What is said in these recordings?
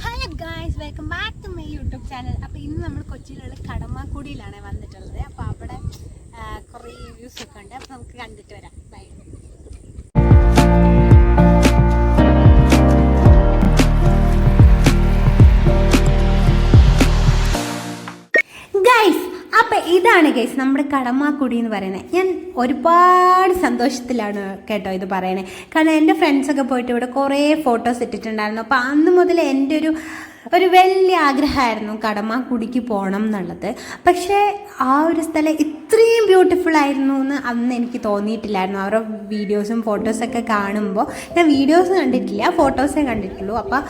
Hi guys welcome back to my YouTube channel അപ്പോൾ ഇന്ന് നമ്മൾ കൊച്ചിയിലുള്ള കടമാക്കുടിയിലാണ് വന്നിട്ടുള്ളത്. അപ്പോൾ അവിടെ കുറേ വ്യൂസ് ഒക്കെ ഉണ്ട്. അപ്പോൾ നമുക്ക് കണ്ടിട്ട് വരാം. ബൈ ഇതാണ് ഗൈസ് നമ്മുടെ കടമാക്കുടി എന്ന് പറയുന്നത്. ഞാൻ ഒരുപാട് സന്തോഷത്തിലാണ് കേട്ടോ ഇത് പറയണേ. കാരണം എന്റെ ഫ്രണ്ട്സൊക്കെ പോയിട്ട് ഇവിടെ കുറേ ഫോട്ടോസ് ഇട്ടിട്ടുണ്ടായിരുന്നു. അപ്പോൾ അന്ന് മുതൽ എന്റെ ഒരു ഒരു വലിയ ആഗ്രഹമായിരുന്നു കടമാക്കുടിക്ക് പോകണം എന്നുള്ളത്. പക്ഷേ ആ ഒരു സ്ഥലം ഇത്രയും ബ്യൂട്ടിഫുൾ ആയിരുന്നു എന്ന് അന്ന് എനിക്ക് തോന്നിയിട്ടില്ലായിരുന്നു. അവരുടെ വീഡിയോസും ഫോട്ടോസൊക്കെ കാണുമ്പോൾ. ഞാൻ വീഡിയോസ് കണ്ടിട്ടില്ല ഫോട്ടോസേ കണ്ടിട്ടുള്ളൂ. അപ്പോൾ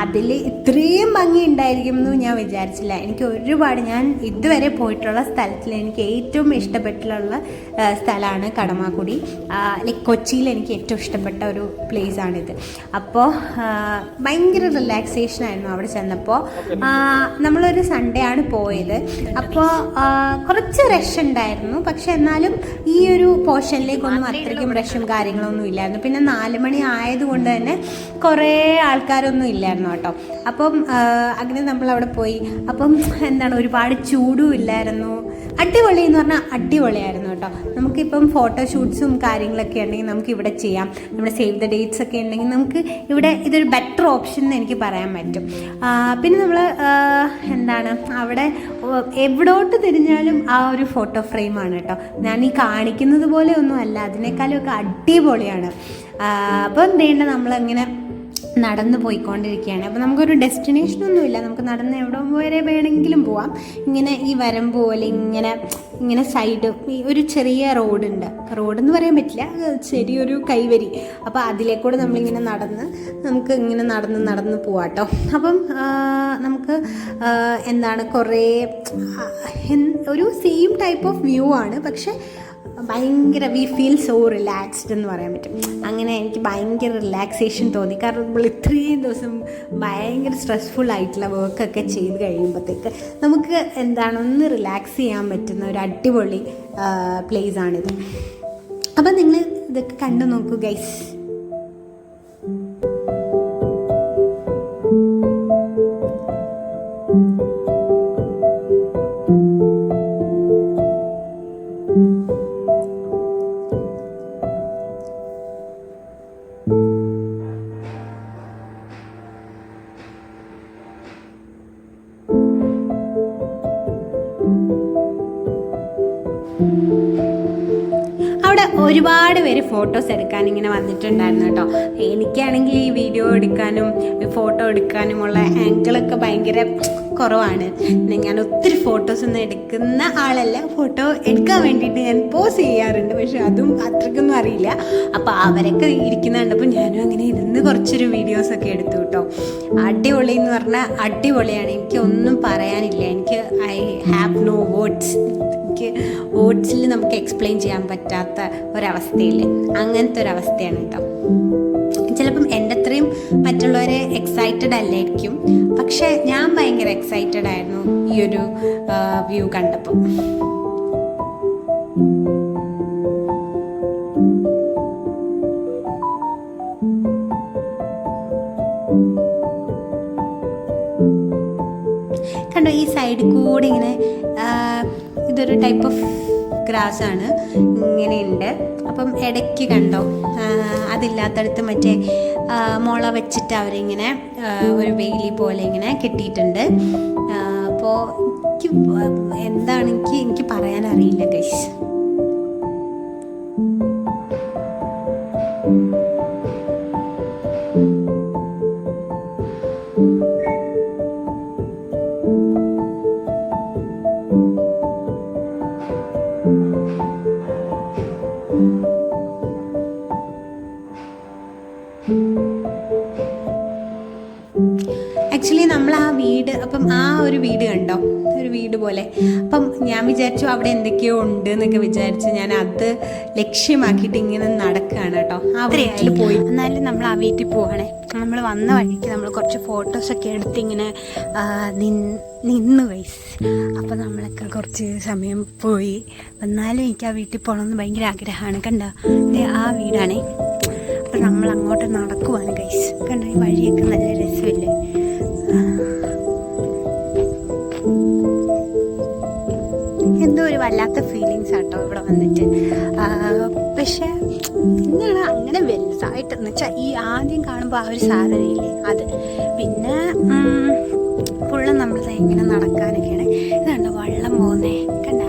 അതിൽ ഇത്രയും ഭംഗി ഉണ്ടായിരിക്കും എന്ന് ഞാൻ വിചാരിച്ചില്ല. എനിക്ക് ഒരുപാട് ഞാൻ ഇതുവരെ പോയിട്ടുള്ള സ്ഥലത്തിൽ എനിക്ക് ഏറ്റവും ഇഷ്ടപ്പെട്ടുള്ള സ്ഥലമാണ് കടമാക്കുടി. ലൈക്ക് കൊച്ചിയിൽ എനിക്ക് ഏറ്റവും ഇഷ്ടപ്പെട്ട ഒരു പ്ലേസ് ആണിത്. അപ്പോൾ ഭയങ്കര റിലാക്സേഷൻ ആയിരുന്നു അവിടെ ചെന്നപ്പോൾ നമ്മളൊരു സൺഡേ ആണ് പോയത്. അപ്പോൾ കുറച്ച് റഷ് ഉണ്ടായിരുന്നു. പക്ഷെ എന്നാലും ഈ ഒരു പോർഷനിലേക്കൊന്നും അത്രയ്ക്കും റഷും കാര്യങ്ങളൊന്നും ഇല്ലായിരുന്നു. പിന്നെ നാല് മണി ആയതുകൊണ്ട് തന്നെ കുറേ ആൾക്കാരൊന്നും ഇല്ലായിരുന്നു കേട്ടോ. അപ്പം അങ്ങനെ നമ്മൾ അവിടെ പോയി. അപ്പം എന്താണ് ഒരുപാട് ചൂടും ഇല്ലായിരുന്നു. അടിപൊളി എന്ന് പറഞ്ഞാൽ അടിപൊളിയായിരുന്നു കേട്ടോ. നമുക്കിപ്പം ഫോട്ടോഷൂട്ട്സും കാര്യങ്ങളൊക്കെ ഉണ്ടെങ്കിൽ നമുക്ക് ഇവിടെ ചെയ്യാം. നമ്മുടെ സേവ് ദ ഡേറ്റ്സ് ഒക്കെ ഉണ്ടെങ്കിൽ നമുക്ക് ഇവിടെ ഇതൊരു ബെറ്റർ ഓപ്ഷൻ എന്ന് എനിക്ക് പറയാൻ പറ്റും. പിന്നെ നമ്മൾ എന്താണ് അവിടെ എവിടോട്ട് തിരിഞ്ഞാലും ആ ഒരു ഫോട്ടോ ഫ്രെയിമാണ് കേട്ടോ. ഞാൻ ഈ കാണിക്കുന്നത് പോലെ ഒന്നും അല്ല. അതിനേക്കാളും ഒക്കെ അടിപൊളിയാണ്. അപ്പം വേണ്ട നമ്മളങ്ങനെ നടന്നു പോയിക്കൊണ്ടിരിക്കുകയാണ്. അപ്പോൾ നമുക്കൊരു ഡെസ്റ്റിനേഷൻ ഒന്നുമില്ല. നമുക്ക് നടന്ന് എവിടെ വരെ വേണമെങ്കിലും പോവാം. ഇങ്ങനെ ഈ വരം പോലെ ഇങ്ങനെ ഇങ്ങനെ സൈഡ് ഒരു ചെറിയ റോഡുണ്ട് റോഡെന്ന് പറയാൻ പറ്റില്ല. ചെറിയൊരു കൈവരി. അപ്പോൾ അതിലേക്കൂടെ നമ്മളിങ്ങനെ നടന്ന് നമുക്ക് ഇങ്ങനെ നടന്ന് നടന്ന് പോവാട്ടോ. അപ്പം നമുക്ക് എന്താണ് കുറേ ഒരു സെയിം ടൈപ്പ് ഓഫ് വ്യൂ ആണ്. പക്ഷേ ഭയങ്കര വി ഫീൽ സോ റിലാക്സ്ഡ് എന്ന് പറയാൻ പറ്റും. അങ്ങനെ എനിക്ക് ഭയങ്കര റിലാക്സേഷൻ തോന്നി. കാരണം നമ്മൾ ഇത്രയും ദിവസം ഭയങ്കര സ്ട്രെസ്ഫുൾ ആയിട്ടുള്ള വർക്കൊക്കെ ചെയ്ത് കഴിയുമ്പോഴത്തേക്ക് നമുക്ക് എന്താണ് ഒന്ന് റിലാക്സ് ചെയ്യാൻ പറ്റുന്ന ഒരു അടിപൊളി പ്ലേസ് ആണിത്. അപ്പം നിങ്ങൾ ഇതൊക്കെ കണ്ടു നോക്കൂ ഗൈസ് ഒരുപാട് പേര് ഫോട്ടോസ് എടുക്കാൻ ഇങ്ങനെ വന്നിട്ടുണ്ടായിരുന്നു കേട്ടോ. എനിക്കാണെങ്കിൽ ഈ വീഡിയോ എടുക്കാനും ഫോട്ടോ എടുക്കാനുമുള്ള ആംഗിളൊക്കെ ഭയങ്കര കുറവാണ്. ഞാൻ ഒത്തിരി ഫോട്ടോസ് ഒന്നും എടുക്കുന്ന ആളല്ല. ഫോട്ടോ എടുക്കാൻ വേണ്ടിയിട്ട് ഞാൻ പോസ് ചെയ്യാറുണ്ട്. പക്ഷെ അതും അത്രയ്ക്കൊന്നും അറിയില്ല. അപ്പോൾ അവരൊക്കെ ഇരിക്കുന്ന കണ്ടപ്പോൾ ഞാനും അങ്ങനെ ഇരുന്ന് കുറച്ചൊരു വീഡിയോസൊക്കെ എടുത്തു കേട്ടോ. അടിപൊളി എന്ന് പറഞ്ഞാൽ അടിപൊളിയാണ്. എനിക്ക് ഒന്നും പറയാനില്ല. എനിക്ക് ഐ ഹാവ് നോ വേർഡ്സ് എനിക്ക് വേർഡ്സിൽ നമുക്ക് എക്സ്പ്ലെയിൻ ചെയ്യാൻ പറ്റാത്ത ഒരവസ്ഥയിൽ അങ്ങനത്തെ ഒരവസ്ഥയാണ് കേട്ടോ. ചിലപ്പം എന്റെ അത്രയും മറ്റുള്ളവരെ എക്സൈറ്റഡ് അല്ലായിരിക്കും. പക്ഷേ ഞാൻ എക്സൈറ്റഡ് ആയിരുന്നു ഈ ഒരു വ്യൂ കണ്ടപ്പോൾ. കണ്ടോ ഈ സൈഡിൽ കൂടി ഇങ്ങനെ ഇതൊരു ടൈപ്പ് ഓഫ് ഗ്രാസ് ആണ്. ഇങ്ങനെയുണ്ട് അപ്പം ഇടയ്ക്ക് കണ്ടോ? അതില്ലാത്തടത്ത് മറ്റേ മുള വെച്ചിട്ട് അവരിങ്ങനെ ഒരു വേലി പോലെ ഇങ്ങനെ കെട്ടിയിട്ടുണ്ട്. അപ്പോൾ എനിക്ക് എന്താണ് എനിക്ക് എനിക്ക് പറയാൻ അറിയില്ല ഗൈസ് പോലെ. അപ്പം ഞാൻ വിചാരിച്ചു അവിടെ എന്തൊക്കെയോ ഉണ്ട് എന്നൊക്കെ വിചാരിച്ചു ഞാൻ അത് ലക്ഷ്യമാക്കിയിട്ട് ഇങ്ങനെ നടക്കുകയാണ് കേട്ടോ. വീട്ടിൽ പോയി. എന്നാലും നമ്മൾ ആ വീട്ടിൽ പോകണേ. നമ്മൾ വന്ന വഴിക്ക് നമ്മൾ കുറച്ച് ഫോട്ടോസൊക്കെ എടുത്ത് ഇങ്ങനെ നിന്നു വൈസ് അപ്പോൾ നമ്മളൊക്കെ കുറച്ച് സമയം പോയി. എന്നാലും എനിക്ക് ആ വീട്ടിൽ പോകണമെന്ന് ഭയങ്കര ആഗ്രഹമാണ്. കണ്ട? ആ വീടാണേ. അപ്പം നമ്മൾ അങ്ങോട്ട് നടക്കുവാണ് ഗൈസ് കണ്ടോ? ഈ വഴിയൊക്കെ നല്ല രസമില്ലേ? വല്ലാത്ത ഫീലിങ്സ് ആട്ടോ ഇവിടെ വന്നിട്ട്. പക്ഷെ ഇന്നാണ് അങ്ങനെ വലുതായിട്ട് എന്ന് വെച്ചാൽ ഈ ആദ്യം കാണുമ്പോൾ ആ ഒരു സാധനയില്ലേ അത്. പിന്നെ ഫുള്ളും നമ്മൾ ഇങ്ങനെ നടക്കാനൊക്കെയാണ്. ഇതാണ് വള്ളം പോകുന്നേ കണ്ടോ?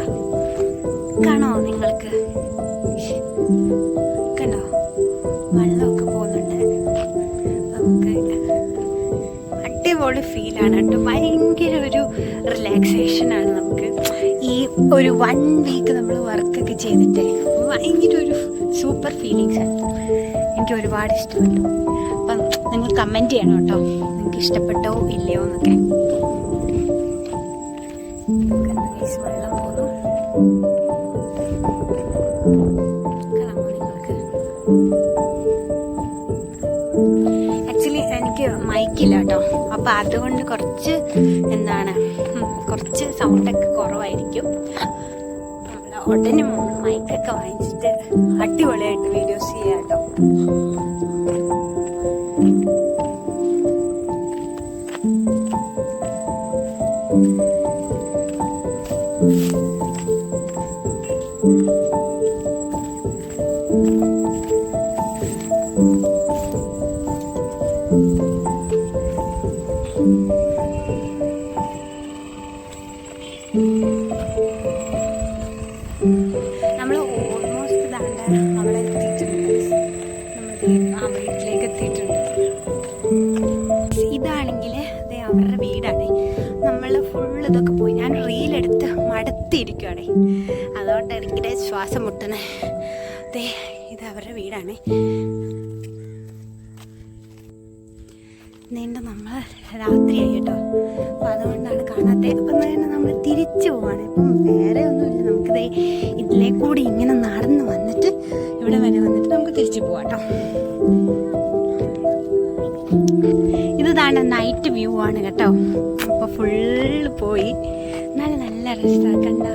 കാണോ നിങ്ങൾക്ക്? കണ്ടോ? വള്ളമൊക്കെ പോകുന്നുണ്ട് നമുക്ക് അടിപൊളി ഫീലാണ് കേട്ടോ. ഭയങ്കര ഒരു വൺ വീക്ക് നമ്മൾ വർക്കൊക്കെ ചെയ്തിട്ട് ഭയങ്കര ഒരു സൂപ്പർ ഫീലിങ്സ് ആണ്. എനിക്ക് ഒരുപാട് ഇഷ്ടപ്പെട്ടു. അപ്പം നിങ്ങൾ കമന്റ് ചെയ്യണം കേട്ടോ. നിങ്ങൾക്ക് ഇഷ്ടപ്പെട്ടോ ഇല്ലയോ എന്നൊക്കെ. Thank you. എനിക്ക് മൈക്കില്ല കേട്ടോ അപ്പം അതുകൊണ്ട് കുറച്ച് എന്താണ് കുറച്ച് സൗണ്ടൊക്കെ കുറവായിരിക്കും. ഉടനെ മൈക്കൊക്കെ വാങ്ങിച്ചിട്ട് അടിപൊളിയായിട്ട് വീഡിയോസ് ചെയ്യാം കേട്ടോ അവരുടെ വീടാണേ. നമ്മൾ ഫുൾ ഇതൊക്കെ പോയി. ഞാൻ റീലെടുത്ത് മടുത്തിരിക്കുകയാണ് അതുകൊണ്ട് എനിക്കിടെ ശ്വാസം മുട്ടണേ. അതെ ഇത് അവരുടെ വീടാണേ. നീണ്ട നമ്മൾ രാത്രിയായി കേട്ടോ. അപ്പം അതുകൊണ്ടാണ് കാണാത്തത്. അപ്പം തന്നെ നമ്മൾ തിരിച്ചു പോവാണ്. ഇപ്പം വേറെ ഒന്നുമില്ല. നമുക്കിത് ഇതിലേ കൂടി ഇങ്ങനെ നടന്ന് വന്നിട്ട് ഇവിടെ വരെ വന്നിട്ട് നമുക്ക് തിരിച്ചു പോവാം കേട്ടോ ഇത് താണ്ട നൈറ്റ് വ്യൂ ആണ് കേട്ടോ. അപ്പോൾ ഫുള്ള് പോയി. നല്ല നല്ല രസമാണ് കണ്ട.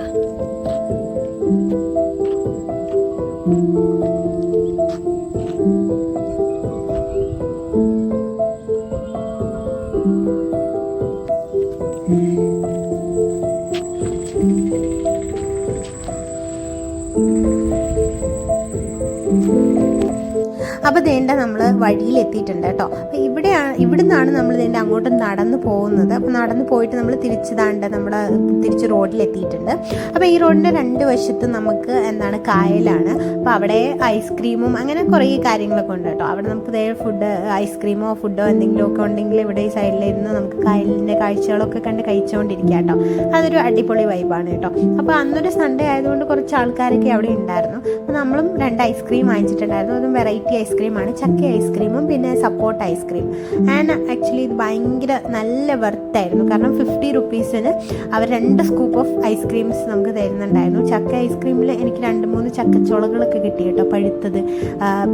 അപ്പോൾ ദേണ്ട നമ്മൾ വഴിയിൽ എത്തിയിട്ടുണ്ട് കേട്ടോ. അപ്പോൾ ഇവിടെയാണ് ഇവിടെ നിന്നാണ് നമ്മൾ ദേണ്ട അങ്ങോട്ട് നടന്ന് പോകുന്നത്. അപ്പോൾ നടന്ന് പോയിട്ട് നമ്മൾ തിരിച്ചതാണ്ട് നമ്മൾ തിരിച്ച് റോഡിൽ എത്തിയിട്ടുണ്ട് അപ്പോൾ ഈ റോഡിന്റെ രണ്ട് വശത്ത് നമുക്ക് എന്താണ് കായലാണ്. അപ്പോൾ അവിടെ ഐസ്ക്രീമും അങ്ങനെ കുറേ കാര്യങ്ങളൊക്കെ ഉണ്ട് കേട്ടോ. അവിടെ നമുക്ക് ദേ ഫുഡ് ഐസ്ക്രീമോ ഫുഡോ എന്തെങ്കിലുമൊക്കെ ഉണ്ടെങ്കിൽ ഇവിടെ ഈ സൈഡിലിരുന്ന് നമുക്ക് കായലിന്റെ കാഴ്ചകളൊക്കെ കണ്ട് കഴിച്ചുകൊണ്ടിരിക്കുക കേട്ടോ. അതൊരു അടിപൊളി വൈബാണ് കേട്ടോ. അപ്പോൾ അന്നൊരു സൺഡേ ആയതുകൊണ്ട് കുറച്ച് ആൾക്കാരൊക്കെ അവിടെ ഉണ്ടായിരുന്നു. അപ്പോൾ നമ്മളും രണ്ട് ഐസ്ക്രീം വാങ്ങിച്ചിട്ടുണ്ടായിരുന്നു. അതും വെറൈറ്റി ഐസ്ക്രീമാണ് ചക്ക ഐസ്ക്രീമും പിന്നെ സപ്പോർട്ട് ഐസ്ക്രീം. ആൻഡ് ആക്ച്വലി ഇത് ഭയങ്കര നല്ല വെർത്തായിരുന്നു കാരണം ഫിഫ്റ്റി റുപ്പീസിന് അവർ രണ്ട് സ്കൂപ്പ് ഓഫ് ഐസ്ക്രീംസ് നമുക്ക് തരുന്നുണ്ടായിരുന്നു. ചക്ക ഐസ്ക്രീമിൽ എനിക്ക് രണ്ട് മൂന്ന് ചക്കച്ചുളകളൊക്കെ കിട്ടി കേട്ടോ പഴുത്തത്.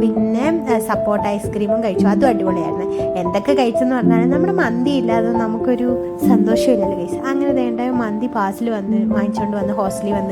പിന്നെ സപ്പോർട്ട് ഐസ്ക്രീമും കഴിച്ചു. അതും അടിപൊളിയായിരുന്നു. എന്തൊക്കെ കഴിച്ചെന്ന് പറഞ്ഞാൽ നമ്മുടെ മന്തി ഇല്ലാതെ നമുക്കൊരു സന്തോഷമില്ലല്ലോ കഴിച്ചു അങ്ങനെ വേണ്ട മന്തി പാസിൽ വന്ന് വാങ്ങിച്ചുകൊണ്ട് വന്ന് ഹോസ്റ്റലിൽ വന്ന്